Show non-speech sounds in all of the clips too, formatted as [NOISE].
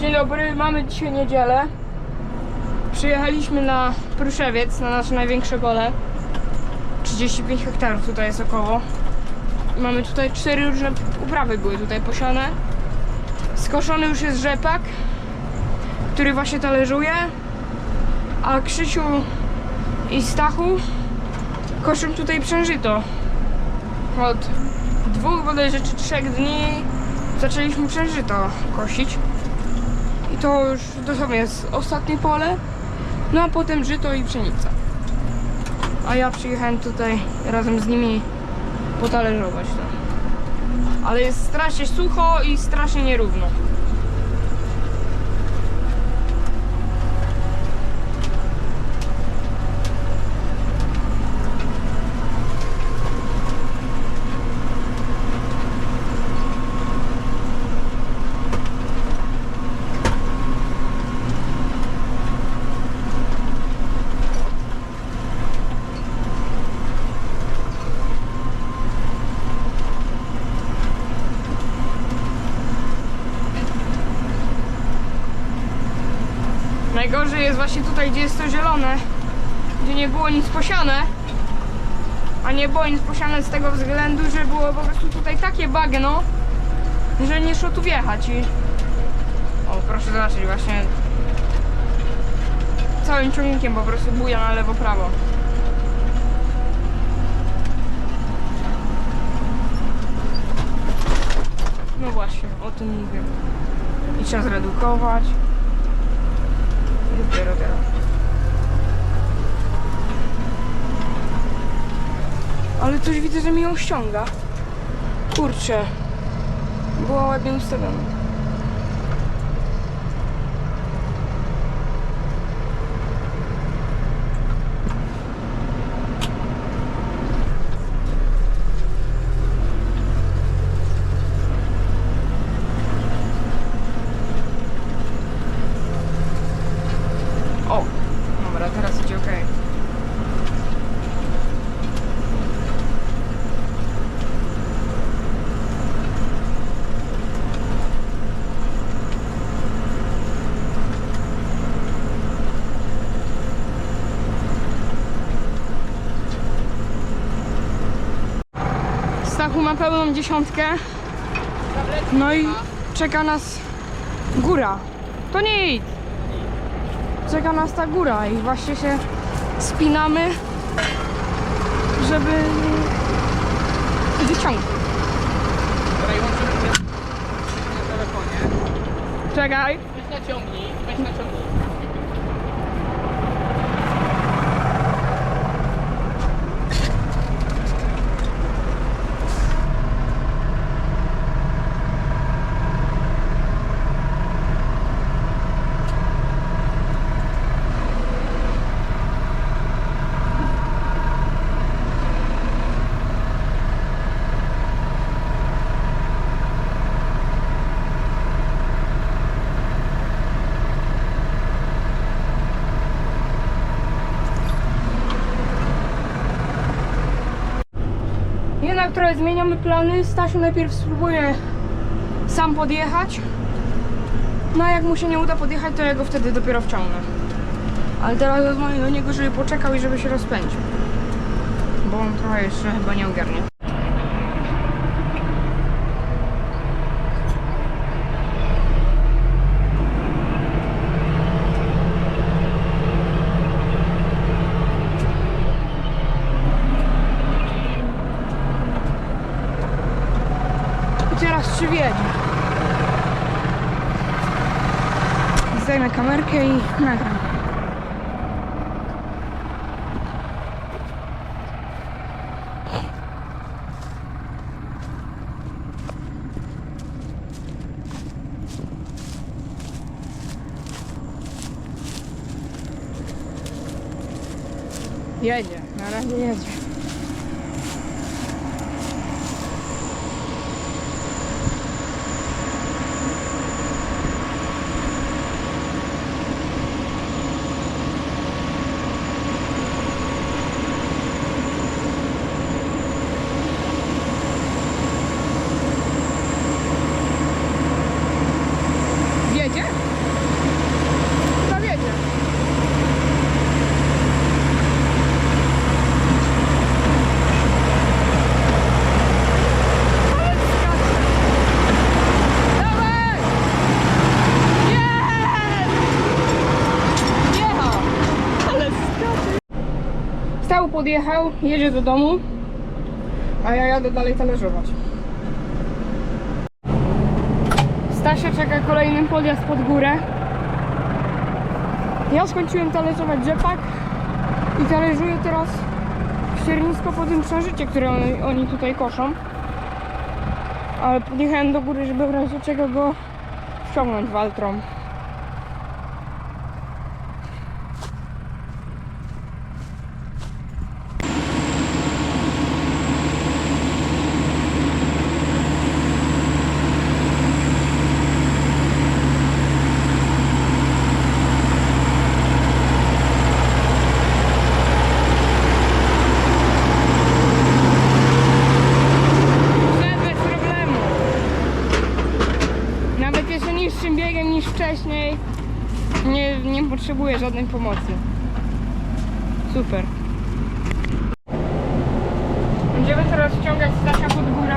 Dzień dobry, mamy dzisiaj niedzielę. Przyjechaliśmy na Pruszewiec, na nasze największe gole. 35 hektarów tutaj jest około. Mamy tutaj cztery różne uprawy były tutaj posiane. Skoszony już jest rzepak, który właśnie talerzuje. A Krzysiu i Stachu koszą tutaj przężyto. Od dwóch bodajże czy trzech dni zaczęliśmy przężyto kosić. I to już dosłownie jest ostatnie pole. No a potem żyto i pszenica. A ja przyjechałem tutaj razem z nimi potalerzować to. Ale jest strasznie sucho i strasznie nierówno. Najgorzej jest właśnie tutaj, gdzie jest to zielone, gdzie nie było nic posiane. A nie było nic posiane z tego względu, że było po prostu tutaj takie bagno, że nie szło tu wjechać i... O, proszę zobaczyć właśnie całym ciągnikiem po prostu buja na lewo, prawo. No właśnie, o tym mówię. I trzeba zredukować. I dopiero teraz. Ale coś widzę, że mi ją ściąga. Kurczę. Była ładnie ustawiona. O! Dobra, teraz idzie ok. Stachu ma pełną dziesiątkę. No i czeka nas góra. To nic czeka nas ta góra i właśnie się spinamy, żeby wyciągnąć. Czekaj. Weź naciągnij, weź naciągnij. Zmieniamy plany. Stasiu najpierw spróbuje sam podjechać. No a jak mu się nie uda podjechać, to ja go wtedy dopiero wciągnę. Ale teraz zadzwonię do niego, żeby poczekał i żeby się rozpędził. Bo on trochę jeszcze chyba nie ogarnie. I teraz czy wiedzie. Zdejmę kamerkę i nagram. Jedzie, na razie. Jedzie? Podjechał, jedzie do domu, a ja jadę dalej talerzować. Stasia czeka kolejny podjazd pod górę. Ja skończyłem talerzować rzepak i talerzuję teraz ściernisko po tym przeżycie, które oni, tutaj koszą. Ale podjechałem do góry, żeby w razie czego go ściągnąć waltrą. Że bez problemu. Nawet jeszcze niższym biegiem niż wcześniej nie, nie potrzebuję żadnej pomocy. Super. Będziemy teraz ściągać Stasia pod górę.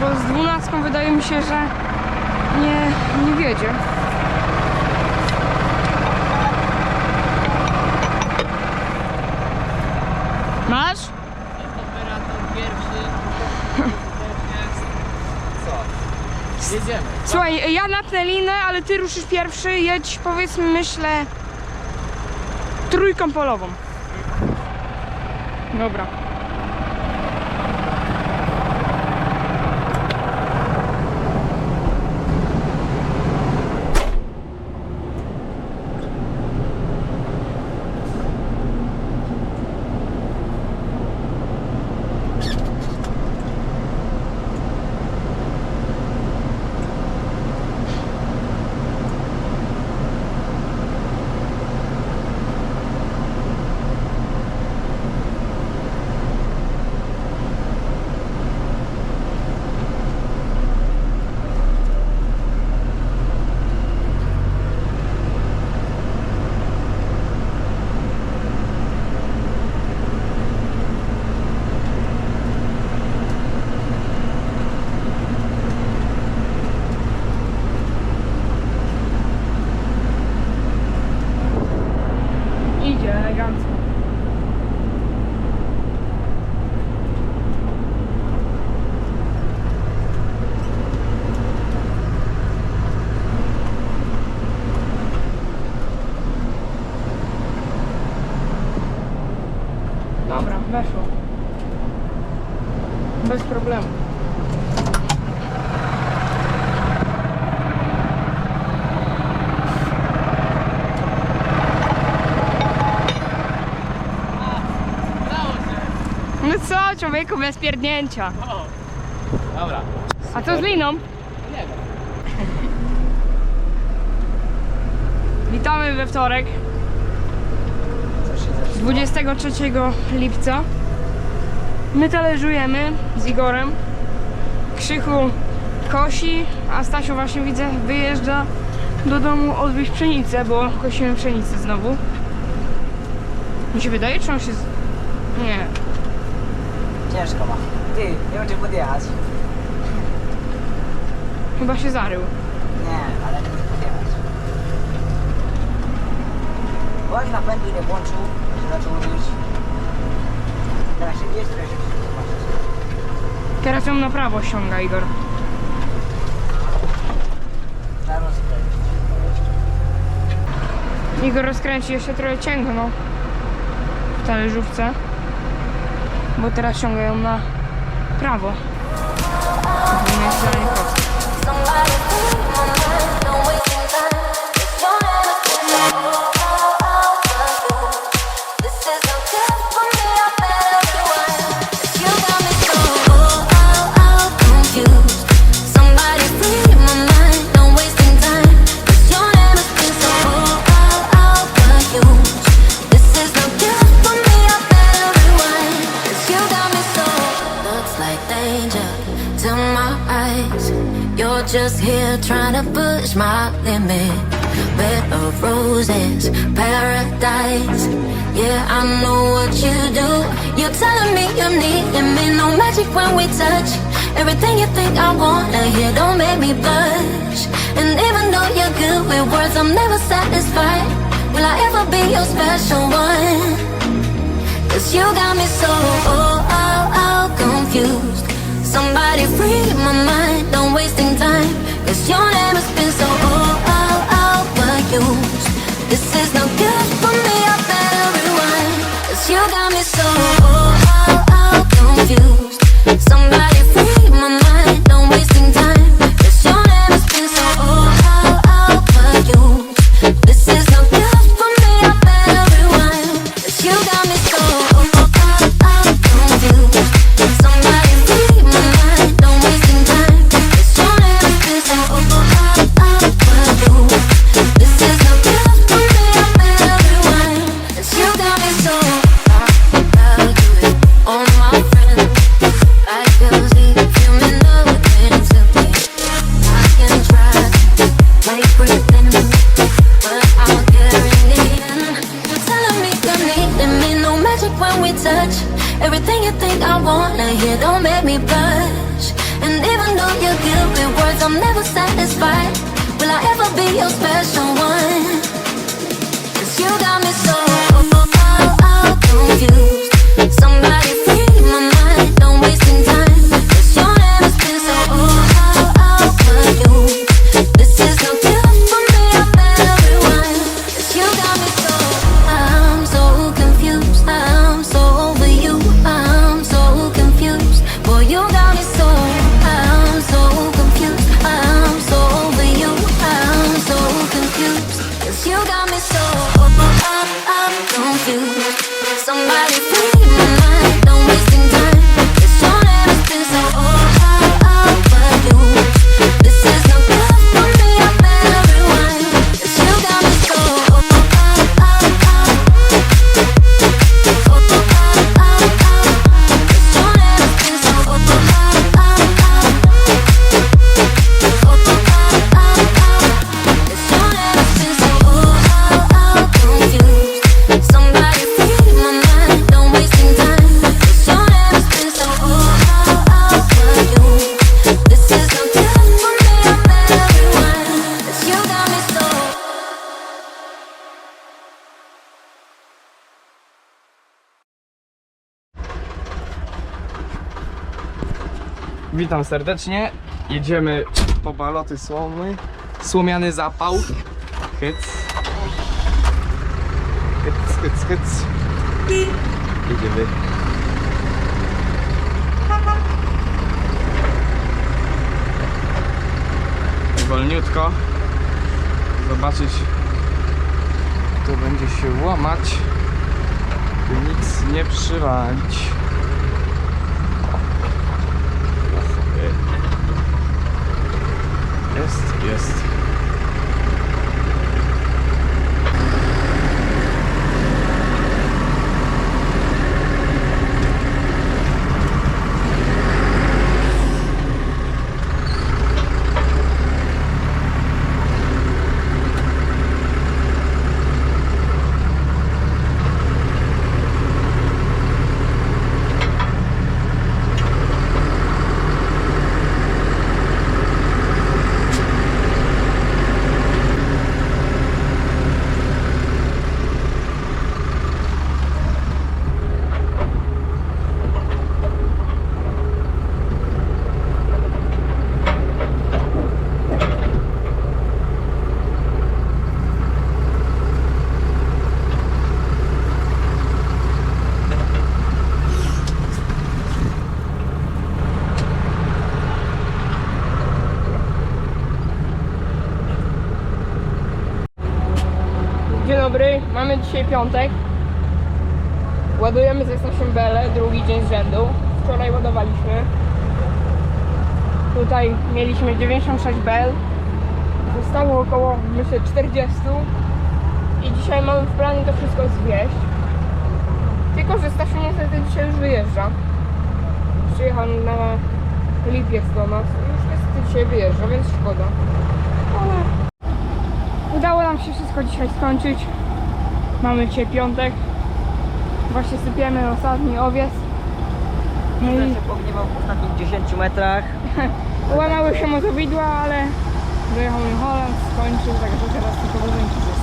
Bo z dwunastką wydaje mi się, że nie, nie wiedzie. Masz? Operator pierwszy. jest. Co? Jedziemy. Słuchaj, ja napnę linę, ale ty ruszysz pierwszy, jedź powiedzmy myślę trójką polową. Dobra. Dobra, weszło. Bez problemu. No co, człowieku, bez pierdnięcia. O. Dobra. A co z liną? Nie wiem. Witamy we wtorek? 23 lipca. My talerzujemy z Igorem. Krzychu kosi, a Stasiu właśnie widzę wyjeżdża do domu odwieźć pszenicę, bo kosimy pszenicę znowu. Mi się wydaje, czy on się... Z... Nie. Ciężko ma. Ty, nie czy podjechać. Chyba się zarył. Nie, ale nie podjechać. Jak napędu nie włączył, zaczął robić. Teraz się bierz, teraz się. Teraz ją na prawo ściąga Igor. Igor rozkręci jeszcze trochę cięgno w talerzówce, bo teraz ciąga ją na prawo. Powinien się my limit. Bed of roses, paradise. Yeah, I know what you do. You're telling me you need me. No magic when we touch. Everything you think I wanna hear, don't make me blush. And even though you're good with words, I'm never satisfied. Will I ever be your special one? Cause you got me so oh, oh, oh, confused. Somebody free my mind, don't wasting time. Cause you're so to give words. I'm never satisfied. Will I ever be your special one? Cause you got me so oh, oh, oh, confused. Somebody free my mind. Don't waste time. Witam serdecznie. Jedziemy po baloty słomy. Słomiany zapał. Hyc. Hyc, hyc, hyc. Jedziemy. Wolniutko. Zobaczyć, kto będzie się łamać. Nic nie przywalić. dzisiaj piątek. Ładujemy ze 8 belę. drugi dzień z rzędu. Wczoraj ładowaliśmy. Tutaj mieliśmy 96 bel. Zostało około, myślę, 40. I dzisiaj mamy w planie to wszystko zwieść. Tylko, że Stasiu niestety dzisiaj już wyjeżdża. Przyjechał na lipiec do nas. Już niestety dzisiaj wyjeżdża, więc szkoda. Ale udało nam się wszystko dzisiaj skończyć. Mamy dzisiaj piątek. Właśnie sypiemy ostatni owiec. No i... Znaczy, się pogniewał w ostatnich 10 metrach. [LAUGHS] Łamały się motowidła, ale dojechał mi Holland, skończył, także teraz tylko budynki.